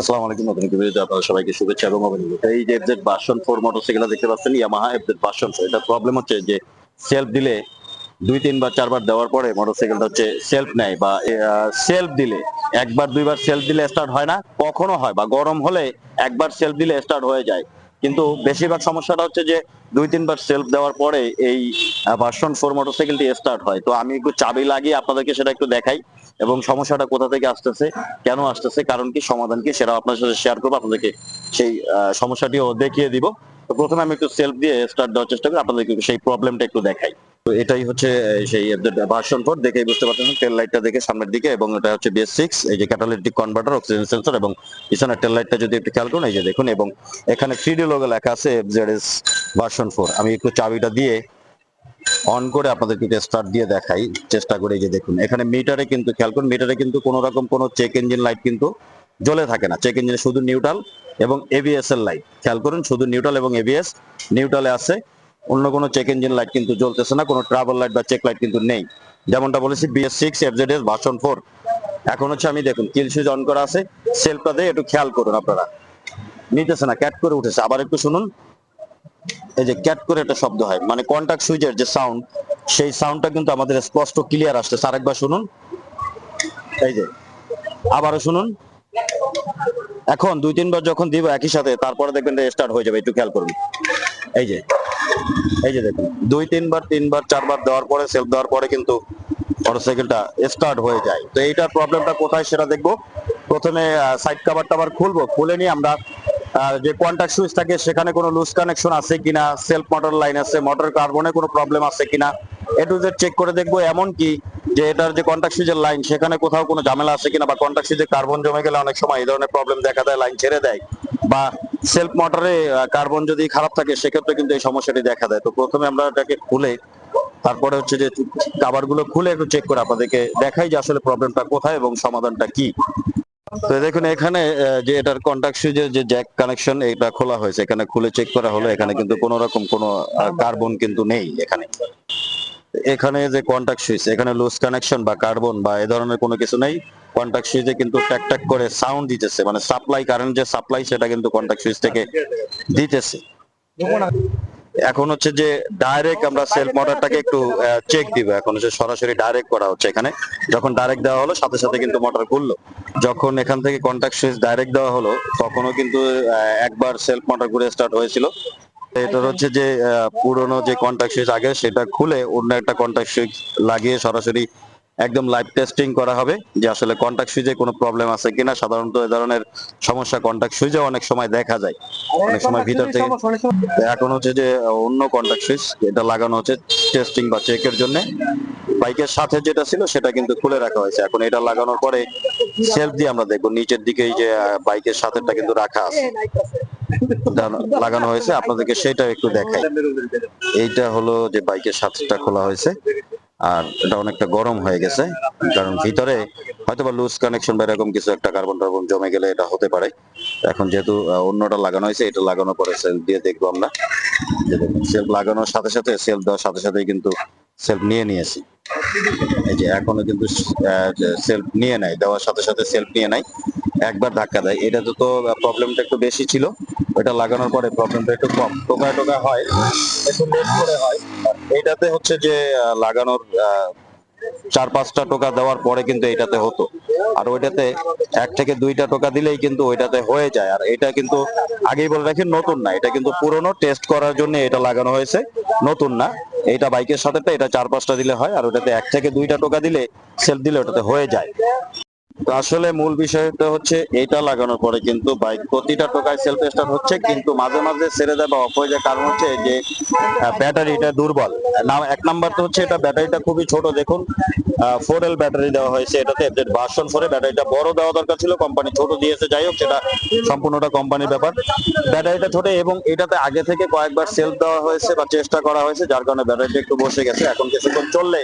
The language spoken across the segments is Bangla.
আসসালামু আলাইকুম সবাইকে শুভেচ্ছা এবং অভিনন্দন। এই যে এফজেড ভার্সন ফোর দেখতে পাচ্ছেন ইয়ামাহা এফজেড ভার্সন এটা প্রবলেম হচ্ছে যে সেলফ দিলে দুই, তিনবার, চারবার দেওয়ার পরে মোটরসাইকেলটা হচ্ছে সেলফ নেয় বা সেলফ দিলে একবার, দুইবার সেলফ দিলে স্টার্ট হয় না, কখনো হয় বা গরম হলে একবার সেলফ দিলে স্টার্ট হয়ে যায়। কিন্তু বেশিরভাগ সমস্যাটা হচ্ছে যে দুই তিনবার সেলফ দেওয়ার পরে এই ভার্সন ফোর মোটরসাইকেলটি স্টার্ট হয়। তো আমি একটু চাবি লাগিয়ে আপনাদেরকে সেটা একটু দেখাই এবং সমস্যাটা কোথা থেকে আসতেছে, কেন আসতেছে, কারণ কি সমাধান কি সেটা আপনার সাথে শেয়ার করব, আপনাদেরকে সেই সমস্যাটিও দেখিয়ে দিব। তো প্রথমে আমি একটু সেলফ দিয়ে স্টার্ট দেওয়ার চেষ্টা করি, আপনাদেরকে সেই প্রবলেমটা একটু দেখাই। তো এটাই হচ্ছে সেই ভার্সন ফোর দেখেই বুঝতে পারছেন তেল লাইটটা দেখে সামনের দিকে, এবং এটা হচ্ছে বিএস সিক্স এই যে ক্যাটালিটিক কনভার্টার অক্সিজেন সেন্সর এবং পিছনের তেল লাইটটা যদি একটু খেয়াল করুন, এই যে দেখুন, এবং এখানে থ্রি ডি লোগো লেখা আছে এফজেড এস ভার্সন ফোর আমি একটু চাবিটা দিয়ে অন করে আপনাদেরকে স্টার্ট দিয়ে দেখাই, চেষ্টা করে যে দেখুন। এখানে মিটারে কিন্তু, খেয়াল করুন মিটারে কিন্তু কোনো রকম কোনো চেক ইঞ্জিন লাইট কিন্তু জ্বলে থাকে না। চেক ইঞ্জিনে শুধু নিউট্রাল এবং এবিএস এর লাইট খেয়াল করুন, শুধু নিউট্রাল এবং এবিএস নিউট্রালে আছে, অন্য কোনো চেক ইঞ্জিন লাইট কিন্তু জ্বলতেছে না, কোনো ট্রাভেল লাইট বা চেক লাইট কিন্তু নেই। যেমনটা বলেছি BS six FZ S version four এখন হচ্ছে আমি দেখুন কিল সুইচ অন করা আছে সেলফটা দিয়ে একটু খেয়াল করুন আপনারা। নিতেছে না ক্যাট করে উঠেছে। আবার একটু শুনুন, এই যে ক্যাট করে একটা শব্দ হয় মানে কন্টাক্ট সুইচের যে সাউন্ড সেই সাউন্ডটা কিন্তু আমাদের স্পষ্ট ক্লিয়ার আসছে আরেকবার শুনুন, এই যে, আবারও শুনুন। এখন দুই, তিনবার যখন দিব একই সাথে, তারপরে দেখবেন স্টার্ট হয়ে যাবে, একটু খেয়াল করুন। এই যে এই যে দেখুন, দুই, তিনবার তিনবার, চারবার দেওয়ার পরে সেলফ দেওয়ার পরে কিন্তু মোটরসাইকেলটা স্টার্ট হয়ে যায়। তো এইটার প্রবলেমটা কোথায় সেটা দেখব। প্রথমে সাইড কাভার টাভার খুলবো, খুলে নিয়ে আমরা যে কন্টাক্ট সুইচ থাকে, সেখানে কোনো লুজ কানেকশন আছে কিনা সেলফ মোটর লাইন আছে মোটর কার্বনে কোনো প্রবলেম আছে কিনা এ টু জেড চেক করে দেখব, এমন কি যে এটার যে কন্টাক্ট সুইচের লাইন সেখানে কোথাও কোনো ঝামেলা আছে কিনা বা কন্টাক্ট সুইচে কার্বন জমে গেলে অনেক সময় এই ধরনের প্রবলেম দেখা দেয় লাইন ছেড়ে দেয়। বা সেলফ মোটরে কার্বন যদি খারাপ থাকে, সেক্ষেত্রে কিন্তু এই সমস্যাটি দেখা দেয়। তো প্রথমে আমরা এটাকে খুলে, তারপরে হচ্ছে যে কাভারগুলো খুলে একটু চেক করে আপনাদেরকে দেখাই যে আসলে প্রবলেমটা কোথায় এবং সমাধানটা কি। তো দেখুন, এখানে যে এটার কন্টাক্ট সুইচের যে জ্যাক কানেকশন এটা খোলা হয়েছে। এখানে খুলে চেক করা হলো, এখানে কিন্তু কোনো রকম কোনো কার্বন কিন্তু নেই এখানে। এখানে যে কন্টাক্ট সুইচ এখানে লুজ কানেকশন বা কার্বন বা এ ধরনের কোনো কিছু নেই। কন্টাক্ট সুইচে কিন্তু ট্যাক ট্যাক করে সাউন্ড দিতেছে মানে সাপ্লাই কারেন্ট যে সাপ্লাই সেটা কিন্তু কন্টাক্ট সুইচ থেকে দিতেছে। এখন হচ্ছে যে ডাইরেক্ট আমরা সেলফ মোটরটাকে একটু চেক দিব। এখন হচ্ছে সরাসরি ডাইরেক্ট করা হচ্ছে এখানে। যখন ডাইরেক্ট দেওয়া হলো, সাথে সাথে কিন্তু মোটর খুললো। যখন এখান থেকে কন্টাক্ট সুইচ ডাইরেক্ট দেওয়া হলো, তখনও কিন্তু একবার সেলফ মোটর ঘুরে স্টার্ট হয়েছিল। এটার হচ্ছে যে পুরনো যে কন্টাক্ট সুইচ আগে সেটা খুলে অন্য একটা কন্টাক্ট সুইচ লাগিয়ে সরাসরি একদম লাইভ টেস্টিং করা হবে যে আসলে কন্টাক্ট সুইচে কোনো প্রবলেম আছে কিনা। সাধারণত এই ধরনের সমস্যা কন্টাক্ট সুইচে অনেক সময় দেখা যায়। অনেক সময় ভিতর থেকে এখন হচ্ছে যে অন্য কন্টাক্ট সুইচ এটা লাগানো হচ্ছে টেস্টিং বা চেকের জন্য। বাইকের সাথে যেটা ছিল সেটা কিন্তু খুলে রাখা হয়েছে। এখন এটা লাগানোর পরে সেলফ দিয়ে আমরা দেখব। নিচের দিকে এই যে বাইকের সাথেটা কিন্তু রাখা আছে। লাগানো- হয়েছে, আপনাদেরকে সেটা একটু দেখাই। এইটা হলো যে বাইকের সাথেটা খোলা হয়েছে, আর এটা অনেকটা গরম হয়ে গেছে, কারণ ভিতরে হয়তো বা লুজ কানেকশন বা এরকম কিছু একটা কার্বন টার্বন জমে গেলে এটা হতে পারে। এখন যেহেতু অন্যটা লাগানো হয়েছে, এটা লাগানোর পরে সেলফ দিয়ে দেখব আমরা। সেলফ লাগানোর সাথে সাথে সেলফ দেওয়ার সাথে সাথেই কিন্তু সেলফ নিয়ে নিয়েছি। এই যে এখনও কিন্তু সেলফ নিয়ে নেয় দেওয়ার সাথে সাথে সেলফ নিয়ে নেয় একবার ধাক্কা দেয়। এটাতে তো প্রবলেমটা একটু বেশি ছিল। ওটা লাগানোর পরে প্রবলেমটা একটু কম। টোকা টোকা হয়, একটু লেট করে হয়। এটাতে হচ্ছে যে লাগানোর চার পাঁচটা টোকা দেওয়ার পরে কিন্তু এটাতে হতো। আর ওইটাতে এক থেকে দুইটা টোকা দিলেই কিন্তু ওইটাতে হয়ে যায়। আর এটা কিন্তু আগেই বলে রাখি, নতুন না। এটা কিন্তু পুরনো টেস্ট করার জন্য এটা লাগানো হয়েছে। নতুন না। এইটা বাইকের সাথে এটা চার পাঁচটা দিলে হয়, আর ওটাতে এক থেকে দুইটা টোকা দিলে সেলফ দিলে ওটাতে হয়ে যায়। আসলে মূল বিষয়টা হচ্ছে এটা লাগানোর পরে কিন্তু বাইক প্রতিটা টোকায় সেলফ স্টার্ট হচ্ছে কিন্তু মাঝে মাঝে ছেড়ে দেয় বা অফ হয়ে যায়। কারণ হচ্ছে যে ব্যাটারিটা দুর্বল। না এক নাম্বার তো হচ্ছে এটা ব্যাটারিটা খুবই ছোট। দেখুন ফোর এল ব্যাটারি দেওয়া হয়েছে এটাতে ভার্সন ফোরে ব্যাটারিটা বড় দেওয়া দরকার ছিল কোম্পানি ছোট দিয়েছে। যাই হোক সেটা সম্পূর্ণটা কোম্পানির ব্যাপার। ব্যাটারিটা ছোট এবং এটাতে আগে থেকে কয়েকবার সেলফ দেওয়া হয়েছে বা চেষ্টা করা হয়েছে যার কারণে ব্যাটারিটা একটু বসে গেছে। এখন কিছুক্ষণ চললে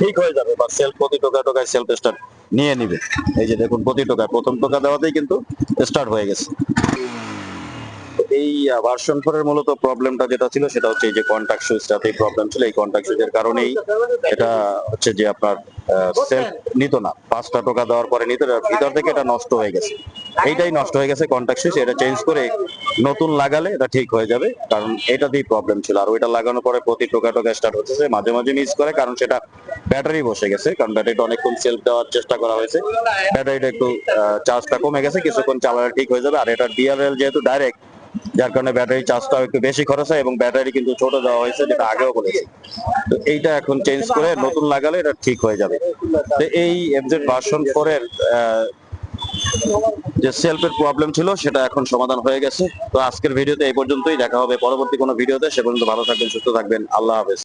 ঠিক হয়ে যাবে বা সেলফ প্রতি টোকায় টোকায় সেলফ স্টার্ট নিয়ে নিবে। এই যে দেখুন, প্রতি টোকায়, প্রথম টোকা দেওয়াতেই কিন্তু স্টার্ট হয়ে গেছে। এই ভার্সন ফোর এর মূলত প্রবলেমটা যেটা ছিল, সেটা হচ্ছে এই যে কন্টাক্ট সুইচটাতেই প্রবলেম ছিল। এই কন্টাক্ট সুইচের কারণেই এটা হচ্ছে যে আপনার সেলফ নিত না। পাঁচটা টোকা দেওয়ার পরে নিত ভিতর থেকে এটা নষ্ট হয়ে গেছে। এইটাই নষ্ট হয়ে গেছে কন্টাক্ট সুইচ এটা চেঞ্জ করে নতুন লাগালে এটা ঠিক হয়ে যাবে, কারণ এটাতেই প্রবলেম ছিল। আর ওইটা লাগানোর পরে প্রতি টোকা টোকা স্টার্ট হচ্ছে মাঝে মাঝে মিস করে, কারণ সেটা ব্যাটারি বসে গেছে, কারণ ব্যাটারিটা অনেকক্ষণ সেলফ দেওয়ার চেষ্টা করা হয়েছে। ব্যাটারিটা একটু চার্জটা কমে গেছে, কিছুক্ষণ চালালে ঠিক হয়ে যাবে। আর এটা ডিআরএল যেহেতু ডাইরেক্ট যার কারণে ব্যাটারি চার্জটা একটু বেশি খরচ হয় এবং ব্যাটারি কিন্তু ছোট দেওয়া হয়েছে, যেটা আগেও বলেছি তো এইটা এখন চেঞ্জ করে নতুন লাগালে এটা ঠিক হয়ে যাবে। তো এই এফজেড ভার্সন ফোর এর যে সেলফের প্রবলেম ছিল, সেটা এখন সমাধান হয়ে গেছে। তো আজকের ভিডিওতে এই পর্যন্তই। দেখা হবে পরবর্তী কোনো ভিডিওতে। সে পর্যন্ত ভালো থাকবেন, সুস্থ থাকবেন। আল্লাহ হাফেজ।